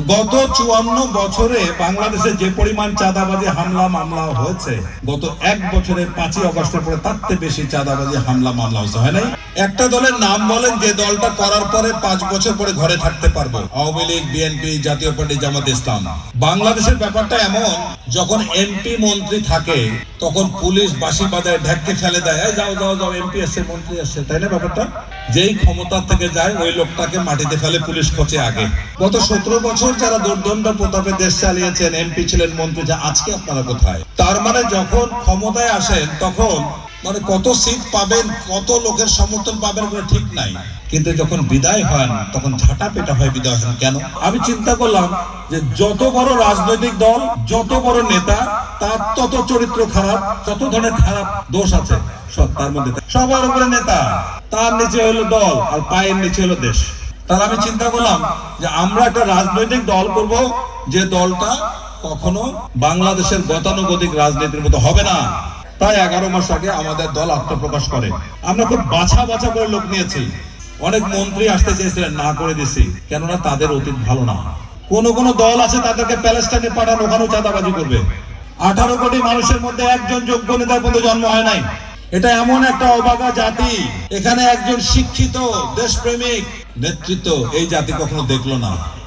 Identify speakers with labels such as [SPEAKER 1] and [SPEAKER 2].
[SPEAKER 1] গত চুয়ান্ন বছরে বাংলাদেশে যে পরিমাণ চাঁদাবাজি হামলা মামলা হয়েছে, গত এক বছরে পাঁচই অগস্টের পরে তার থেকে বেশি চাঁদাবাজি হামলা মামলা হয়েছে, হয় নাই? একটা দলের নাম বলেন, যে দলটা করার পরে পাঁচ বছর পরে ঘরে থাকতে পারব। আওয়ামী লীগ বিএনপি জাতীয় পার্টি, জামাত ইসলাম। বাংলাদেশের ব্যাপারটা এমন, যখন এমপি মন্ত্রী থাকে, তখন পুলিশ বাসি বাজায় ঢেককে ফেলে দেয়, "এই যাও যাও যাও এমপি এসছে মন্ত্রী এসছে। তাই না ব্যাপারটা? যেই ক্ষমতা থেকে যায়, ওই লোকটাকে মাটিতে ফেলে পুলিশ খোঁচে আগে। গত সতেরো বছর যারা দুর্দণ্ড প্রতাপে দেশ চালিয়েছেন, এমপি ছিলেন মন্ত্রী, যা আজকে আপনারা কোথায়? তার মানে যখন ক্ষমতায় আসেন, তখন মানে কত সিট পাবেন, কত লোকের সমর্থন পাবেন কোনো ঠিক নাই। কিন্তু যখন বিদায় হন, তখন ঝাঁটা পেটা হয়ে বিদায় হন কেন? আমি চিন্তা করলাম যে যত বড় রাজনৈতিক দল, যত বড় নেতা, তার তত চরিত্র খারাপ, যত ধরনের খারাপ দোষ আছে, সব তার মধ্যে সবার উপরে নেতা, তার নিচে হলো দল, আর পায়ের নিচে হলো দেশ। তাহলে আমি চিন্তা করলাম যে আমরা একটা রাজনৈতিক দল করব, যে দলটা কখনো বাংলাদেশের গতানুগতিক রাজনীতির মতো হবে না। প্রায় এগারো মাস আগে আমাদের দল আত্মপ্রকাশ করে। আমরা খুব বাছা বাছা করে লোক নিয়েছি। অনেক মন্ত্রী আসতে চেয়েছিলেন, না করে দিছি। কেননা তাদের অতীত ভালো না। কোন কোন দল আছে তাদেরকে প্যালেস্টাইনে পাঠান, ওখানেও চাঁদাবাজি করবে। আঠারো কোটি মানুষের মধ্যে একজন যোগ্য নেতার পর্যন্ত জন্ম হয় নাই। এটা এমন একটা অবাগা জাতি। এখানে একজন শিক্ষিত, দেশপ্রেমিক, নেতৃত্ব এই জাতি কখনো দেখল না।